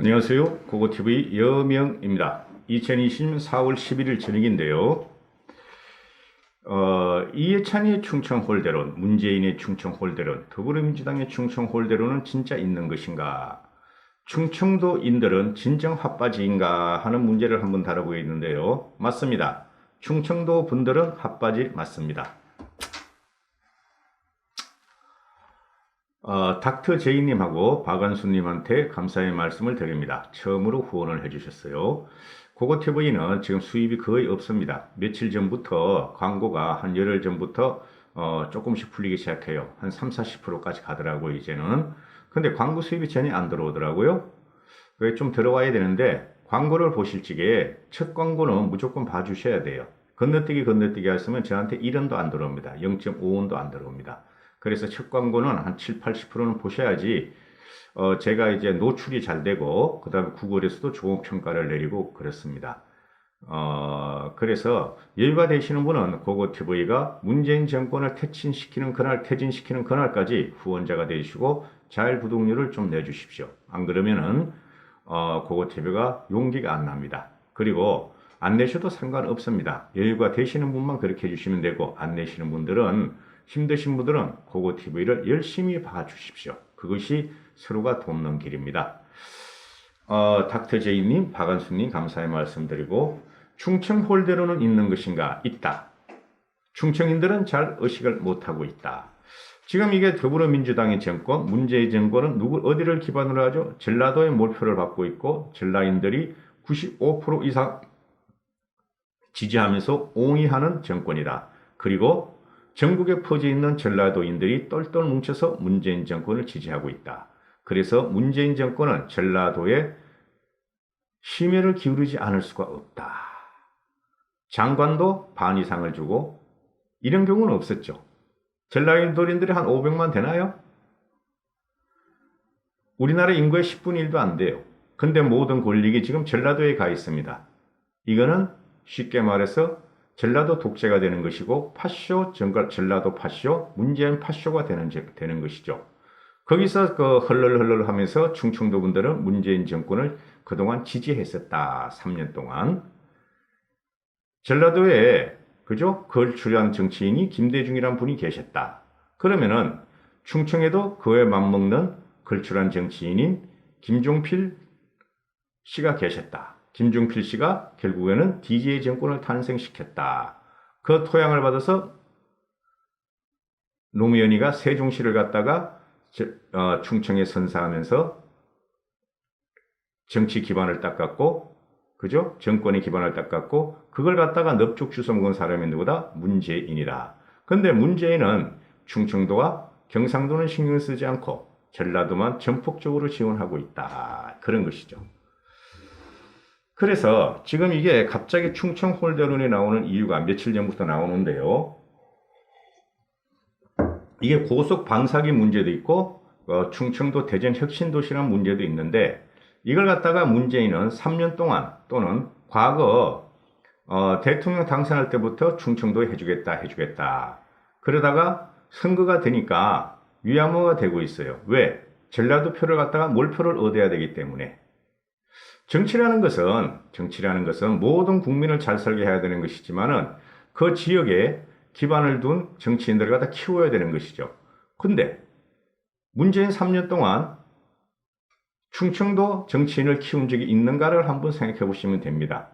안녕하세요. 고고TV 여명입니다. 2020년 4월 11일 저녁인데요. 어, 이해찬의 충청 홀대론, 문재인의 충청 홀대론, 더불어민주당의 충청 홀대론은 진짜 있는 것인가? 충청도인들은 진정 핫바지인가 하는 문제를 한번 다루고 있는데요. 맞습니다. 충청도 분들은 핫바지 맞습니다. 어, 닥터 제이님하고 박안수님한테 감사의 말씀을 드립니다. 처음으로 후원을 해주셨어요. 고고TV는 지금 수입이 거의 없습니다. 며칠 전부터 광고가 한 열흘 전부터 어, 조금씩 풀리기 시작해요. 한 3, 40%까지 가더라고요, 이제는. 근데 광고 수입이 전혀 안 들어오더라고요. 그게 좀 들어와야 되는데 광고를 보실 적에 첫 광고는 무조건 봐주셔야 돼요. 건너뛰기 건너뛰기 하시면 저한테 1원도 안 들어옵니다. 0.5원도 안 들어옵니다. 그래서 첫 광고는 한 7, 80%는 보셔야지 어, 제가 이제 노출이 잘 되고 그 다음에 구글에서도 좋은 평가를 내리고 그렇습니다. 어, 그래서 여유가 되시는 분은 고고TV가 문재인 정권을 퇴진시키는 그날, 퇴진시키는 그날까지 후원자가 되시고 자율구독료를 좀 내주십시오. 안 그러면은 어, 고고TV가 용기가 안 납니다. 그리고 안 내셔도 상관없습니다. 여유가 되시는 분만 그렇게 해주시면 되고 안 내시는 분들은 힘드신 분들은 고고TV를 열심히 봐주십시오. 그것이 서로가 돕는 길입니다. 어, 닥터제이님, 박한수님 감사의 말씀드리고 충청 홀대로는 있는 것인가? 있다. 충청인들은 잘 의식을 못하고 있다. 지금 이게 더불어민주당의 정권, 문재인 정권은 누구 어디를 기반으로 하죠? 전라도의 몰표를 받고 있고 전라인들이 95% 이상 지지하면서 옹이하는 정권이다. 그리고 전국에 퍼져 있는 전라도인들이 똘똘 뭉쳐서 문재인 정권을 지지하고 있다. 그래서 문재인 정권은 전라도에 심혈을 기울이지 않을 수가 없다. 장관도 반 이상을 주고 이런 경우는 없었죠. 전라도인들이 한 500만 되나요? 우리나라 인구의 10분의 1도 안 돼요. 근데 모든 권력이 지금 전라도에 가 있습니다. 이거는 쉽게 말해서 전라도 독재가 되는 것이고 파쇼 전갈 전라도 파쇼 문재인 파쇼가 되는 되는 것이죠. 거기서 그 헐렁헐렁 하면서 충청도 분들은 문재인 정권을 그동안 지지했었다. 3년 동안. 전라도에 그죠? 걸출한 정치인이 김대중이란 분이 계셨다. 그러면은 충청에도 그에 맞먹는 걸출한 정치인인 김종필 씨가 계셨다. 김종필 씨가 결국에는 DJ 정권을 탄생시켰다. 그 토양을 받아서 노무현이가 세종시를 갖다가 어, 충청에 선사하면서 정치 기반을 닦았고, 그죠? 정권의 기반을 닦았고, 그걸 갖다가 넙죽 주워 먹은 사람이 누구다? 문재인이다. 근데 문재인은 충청도와 경상도는 신경 쓰지 않고 전라도만 전폭적으로 지원하고 있다. 그런 것이죠. 그래서 지금 이게 갑자기 충청 홀대론이 나오는 이유가 며칠 전부터 나오는데요. 이게 고속 방사기 문제도 있고 어, 충청도 대전 혁신도시란 문제도 있는데 이걸 갖다가 문재인은 3년 동안 또는 과거 어, 대통령 당선할 때부터 충청도에 해주겠다 해주겠다 그러다가 선거가 되니까 위안모가 되고 있어요. 왜? 전라도 표를 갖다가 몰표를 얻어야 되기 때문에 정치라는 것은 정치라는 것은 모든 국민을 잘 살게 해야 되는 것이지만은 그 지역에 기반을 둔 정치인들을 갖다 키워야 되는 것이죠. 근데 문재인 3년 동안 충청도 정치인을 키운 적이 있는가를 한번 생각해 보시면 됩니다.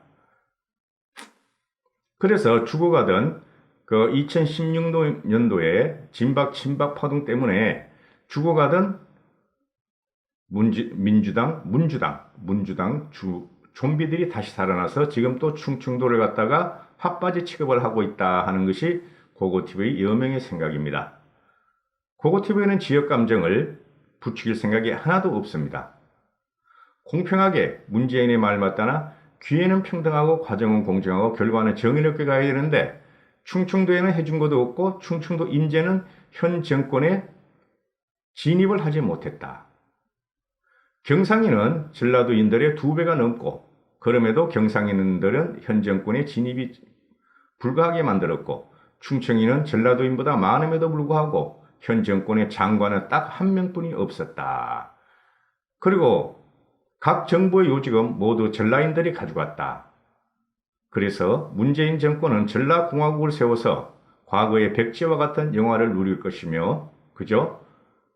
그래서 죽어가던 그 2016년도에 진박 친박 파동 때문에 죽어가던 문지, 민주당, 문주당, 문주당 주 좀비들이 다시 살아나서 지금 또 충청도를 갖다가 핫바지 취급을 하고 있다 하는 것이 고고TV의 여명의 생각입니다. 고고TV는 지역 감정을 부추길 생각이 하나도 없습니다. 공평하게 문재인의 말 맞다나 귀에는 평등하고 과정은 공정하고 결과는 정의롭게 가야 되는데 충청도에는 해준 것도 없고 충청도 인재는 현 정권에 진입을 하지 못했다. 경상인은 전라도인들의 두 배가 넘고 그럼에도 경상인들은 현 정권의 진입이 불가하게 만들었고 충청인은 전라도인보다 많음에도 불구하고 현 정권의 장관은 딱 한 명뿐이 없었다. 그리고 각 정부의 요직은 모두 전라인들이 가져갔다. 그래서 문재인 정권은 전라공화국을 세워서 과거의 백제와 같은 영화를 누릴 것이며, 그죠?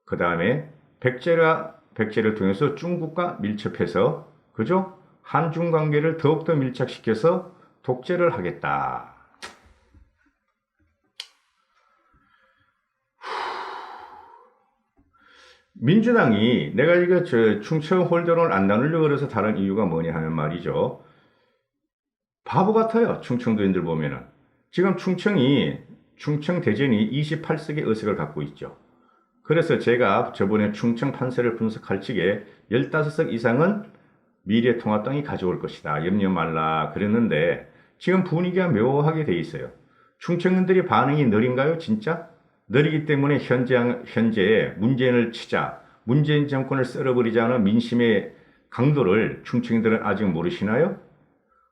그 다음에 백제가, 백제를 통해서 중국과 밀접해서, 그죠? 한중 관계를 더욱더 밀착시켜서 독재를 하겠다. 민주당이 내가 이거 저 충청 홀더론을 안 나누려고 그래서 다른 이유가 뭐냐 하면 말이죠. 바보 같아요. 충청도인들 보면은. 지금 충청이, 충청 대전이 28석의 의석을 갖고 있죠. 그래서 제가 저번에 충청 판세를 분석할 적에 15석 이상은 미래통합당이 가져올 것이다. 염려 말라. 그랬는데 지금 분위기가 묘하게 돼 있어요. 충청인들이 반응이 느린가요? 진짜? 느리기 때문에 현재, 현재 문재인을 치자, 문재인 정권을 썰어버리자는 민심의 강도를 충청인들은 아직 모르시나요?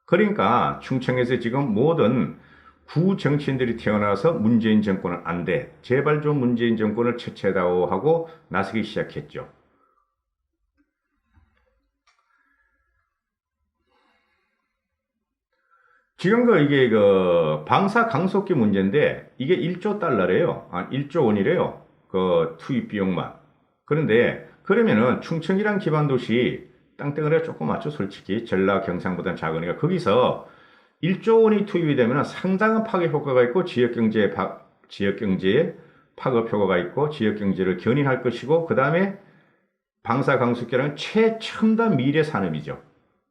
그러니까 충청에서 지금 모든 구 정치인들이 태어나서 문재인 정권은 안 돼. 제발 좀 문재인 정권을 처치해다오 하고 나서기 시작했죠. 지금 그 이게 그 방사 강속기 문제인데 이게 1조 달러래요. 아, 1조 원이래요. 그 투입 비용만. 그런데 그러면은 충청이란 기반 도시 땅덩어리가 조금 맞죠, 솔직히. 전라 경상보다는 작으니까 거기서 1조 원이 투입이 되면 상당한 파괴 효과가 있고 지역 경제에 파, 지역 경제에 파급 효과가 있고 지역 경제를 견인할 것이고 그다음에 방사 강속기라는 최첨단 미래 산업이죠.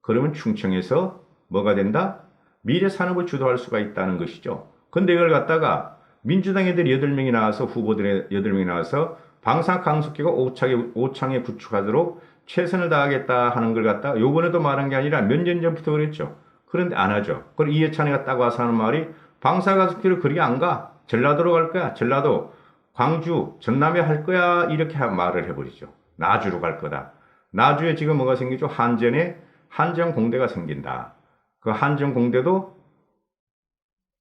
그러면 충청에서 뭐가 된다? 미래 산업을 주도할 수가 있다는 것이죠. 근데 이걸 갖다가 민주당 애들이 8명이 나와서 후보들의 8명이 나와서 방산 강속기가 오창에, 오창에 구축하도록 최선을 다하겠다 하는 걸 갖다가 요번에도 말한 게 아니라 몇 년 전부터 그랬죠. 그런데 안 하죠. 그리고 이해찬이가 딱 와서 하는 말이 방산 강속기를 그리 안 가. 전라도로 갈 거야. 전라도, 광주, 전남에 할 거야. 이렇게 말을 해버리죠. 나주로 갈 거다. 나주에 지금 뭐가 생기죠? 한전에 한전 공대가 생긴다. 그 한전공대도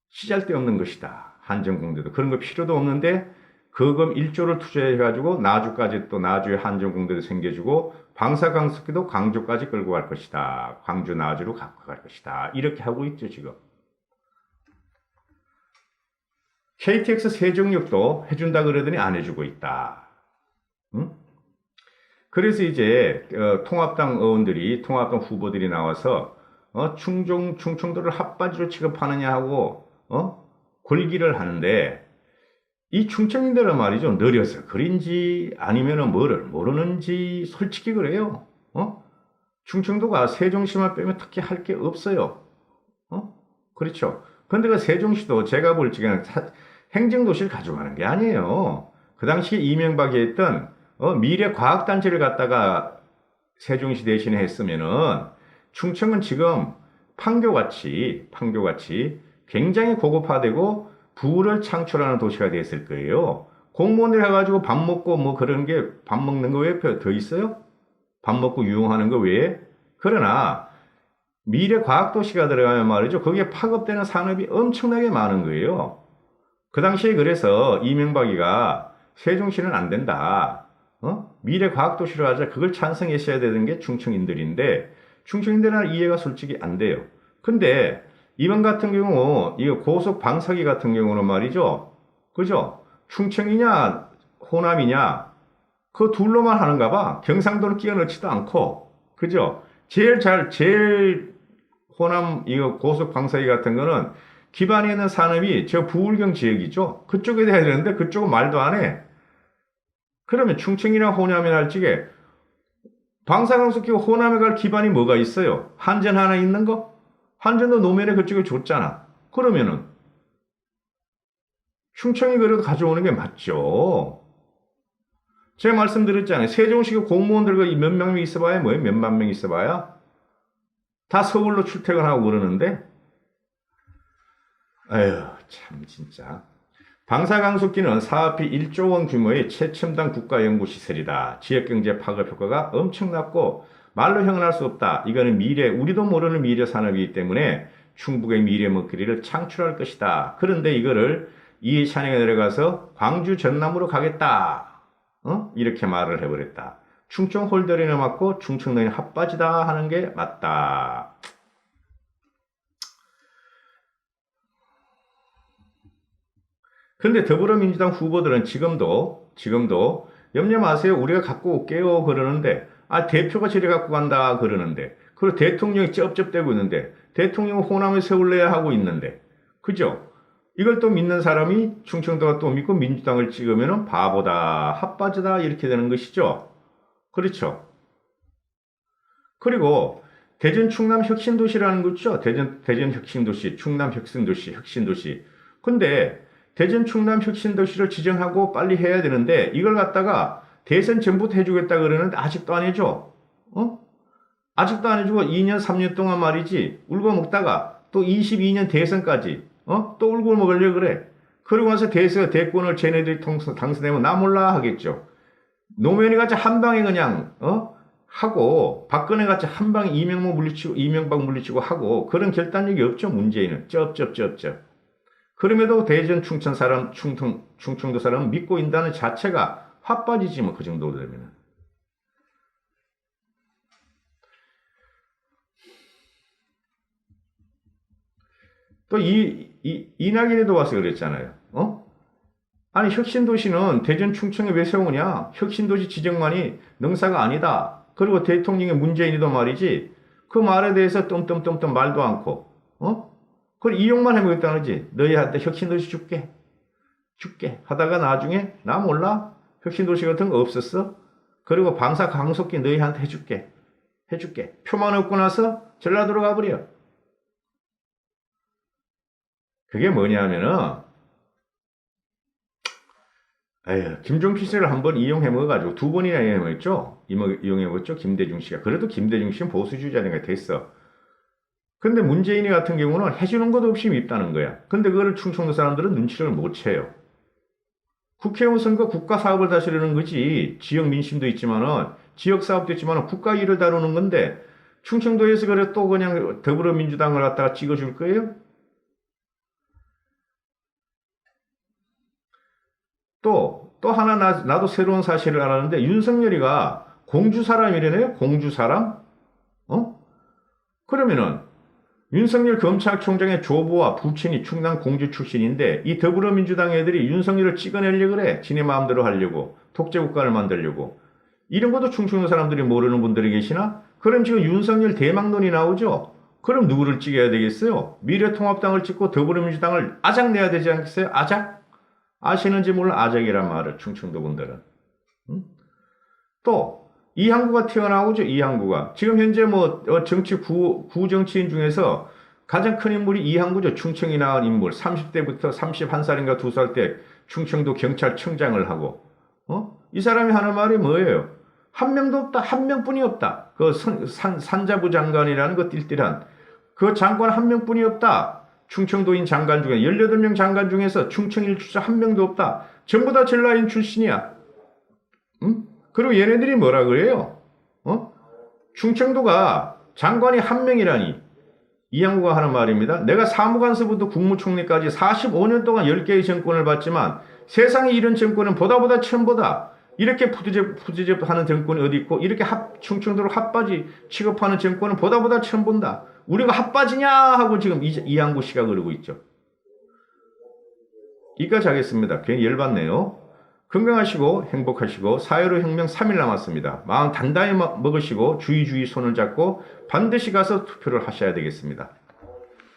시잘데 없는 것이다. 한전공대도. 그런 거 필요도 없는데 그금 1조를 투자해가지고 나주까지 또 나주에 한전공대도 생겨주고 방사강습기도 광주까지 끌고 갈 것이다. 광주 나주로 갖고 갈 것이다. 이렇게 하고 있죠, 지금. KTX 세종역도 해준다 그러더니 안 해주고 있다. 응? 그래서 이제 어, 통합당 의원들이 통합당 후보들이 나와서 어, 충청 충청도를 핫바지로 취급하느냐 하고 어? 골기를 하는데 이 충청인들은 말이죠 느려서 그린지 아니면은 뭐를 모르는지 솔직히 그래요. 어? 충청도가 세종시만 빼면 특히 할 게 없어요. 어? 그렇죠. 근데 그 세종시도 제가 볼 적에는 행정도시를 가져가는 게 아니에요. 그 당시에 이명박이 했던 어, 미래 과학단지를 갖다가 세종시 대신에 했으면은 충청은 지금 판교같이 판교같이 굉장히 고급화되고 부를 창출하는 도시가 됐을 거예요. 공무원들 해가지고 밥 먹고 뭐 그런 게 밥 먹는 거 외에 더 있어요? 밥 먹고 유용하는 거 외에? 그러나 미래 과학 도시가 들어가면 말이죠. 거기에 파급되는 산업이 엄청나게 많은 거예요. 그 당시에 그래서 이명박이가 세종시는 안 된다. 어? 미래 과학 도시로 하자. 그걸 찬성했어야 되는 게 충청인들인데 충청인들은 이해가 솔직히 안 돼요. 근데 이번 같은 경우 이 고속 방사기 같은 경우는 말이죠. 그죠? 충청이냐 호남이냐 그 둘로만 하는가 봐. 경상도를 끼워 넣지도 않고 그죠? 제일 잘 제일 호남 이거 고속 방사기 같은 거는 기반에 있는 산업이 저 부울경 지역이죠. 그쪽에 대야 되는데 그쪽은 말도 안 해. 그러면 충청이나 호남이나 할 적에 방사강속기 호남에 갈 기반이 뭐가 있어요? 한전 하나 있는 거? 한전도 노면에 그쪽에 줬잖아. 그러면은 충청이 그래도 가져오는 게 맞죠. 제가 말씀드렸잖아요. 세종시가 공무원들과 몇 명이 있어봐야 뭐예요? 몇만 명 있어봐야? 다 서울로 출퇴근하고 그러는데? 아휴, 참, 진짜. 방사강속기는 사업비 1조 원 규모의 최첨단 국가연구시설이다. 지역경제 파급 효과가 엄청났고 말로 형언할 수 없다. 이거는 미래, 우리도 모르는 미래 산업이기 때문에 충북의 미래 먹거리를 창출할 것이다. 그런데 이거를 이해찬이가 내려가서 광주 전남으로 가겠다. 어? 이렇게 말을 해버렸다. 충청 홀더리나 맞고 충청도인 핫바지다 하는 게 맞다. 근데 더불어민주당 후보들은 지금도 지금도 염려 마세요. 우리가 갖고 올게요. 그러는데 아 대표가 저리 갖고 간다 그러는데 그리고 대통령이 쩝쩝대고 있는데 대통령 호남에 세울래야 하고 있는데 그죠? 이걸 또 믿는 사람이 충청도가 또 믿고 민주당을 찍으면 바보다 핫바지다 이렇게 되는 것이죠. 그렇죠. 그리고 대전 충남 혁신도시라는 거 있죠. 대전 대전 혁신도시, 충남 혁신도시, 혁신도시. 근데 대전 충남 혁신도시를 지정하고 빨리 해야 되는데 이걸 갖다가 대선 전부터 해주겠다 그러는데 아직도 안 해줘. 어? 아직도 안 해주고 2년 3년 동안 말이지 울고 먹다가 또 22년 대선까지 어? 또 울고 먹으려 그래. 그러고 나서 대선 대권을 쟤네들이 통선 당선되면 나 몰라 하겠죠. 노무현이 같이 한 방에 그냥 어? 하고 박근혜 같이 한 방에 이명박 물리치고 이명박 물리치고 하고 그런 결단력이 없죠 문재인은 쩝쩝쩝쩝. 그럼에도 대전 충청 사람 충청 충청도 사람 믿고 있다는 자체가 화 빠지지 뭐 그 정도 되면은. 또 이, 이, 이낙연에도 와서 그랬잖아요. 어? 아니, 혁신도시는 대전 충청에 왜 세우냐? 혁신도시 지정만이 능사가 아니다. 그리고 대통령의 문재인이도 말이지, 그 말에 대해서 뜸뜸뜸뜸 말도 않고, 어? 그걸 이용만 해보겠다는 거지. 너희한테 혁신도시 줄게. 줄게. 하다가 나중에, 나 몰라? 혁신도시 같은 거 없었어? 그리고 방사 강속기 너희한테 해줄게. 해줄게. 표만 얻고 나서 전라도로 가버려. 그게 뭐냐면은, 에휴, 김종필 씨를 한 번 이용해 먹어가지고 두 번이나 이용해 먹었죠? 이용해 먹었죠? 김대중 씨가. 그래도 김대중 씨는 보수주의자니까 됐어. 근데 문재인이 같은 경우는 해주는 것도 없이 밉다는 거야. 근데 그거를 충청도 사람들은 눈치를 못 채요. 국회의원 선거 국가 사업을 다스리는 거지. 지역 민심도 있지만은, 지역 사업도 있지만은 국가 일을 다루는 건데, 충청도에서 그래 또 그냥 더불어민주당을 갖다가 찍어줄 거예요? 또, 또 하나 나, 나도 새로운 사실을 알았는데, 윤석열이가 공주 사람이래네요? 공주 사람? 어? 그러면은, 윤석열 검찰총장의 조부와 부친이 충남 공주 출신인데, 이 더불어민주당 애들이 윤석열을 찍어내려고 그래. 지네 마음대로 하려고. 독재국가를 만들려고. 이런 것도 충청도 사람들이 모르는 분들이 계시나? 그럼 지금 윤석열 대망론이 나오죠? 그럼 누구를 찍어야 되겠어요? 미래통합당을 찍고 더불어민주당을 아작 내야 되지 않겠어요? 아작? 아시는지 몰라 아작이란 말을 충청도 분들은 응? 또 이 항구가 튀어나오죠 이항구가 지금 현재 뭐 어, 정치 구, 구 정치인 중에서 가장 큰 인물이 이 항구죠 충청이 낳은 인물 30대부터 31살인가 2살 때 충청도 경찰청장을 하고 어? 이 사람이 하는 말이 뭐예요 한 명도 없다 한 명뿐이 없다 그 선, 산, 산자부 장관이라는 그 띨띨한 그 장관 한 명뿐이 없다 충청도인 장관 중에 18명 장관 중에서 충청일 출신 한 명도 없다. 전부 다 전라인 출신이야. 응? 그리고 얘네들이 뭐라 그래요? 어? 충청도가 장관이 한 명이라니. 이 양구가 하는 말입니다. 내가 사무관서부터 국무총리까지 45년 동안 10개의 정권을 봤지만 세상에 이런 정권은 보다 보다 처음보다 이렇게 푸드접, 푸드접 하는 정권이 어디 있고 이렇게 합, 충청도를 핫바지 취급하는 정권은 보다 보다 처음 본다. 우리가 핫바지냐 하고 지금 이, 이항구 씨가 그러고 있죠. 이까지 하겠습니다. 괜히 열받네요. 건강하시고 행복하시고 사회로 혁명 3일 남았습니다. 마음 단단히 먹- 먹으시고 주의주의 손을 잡고 반드시 가서 투표를 하셔야 되겠습니다.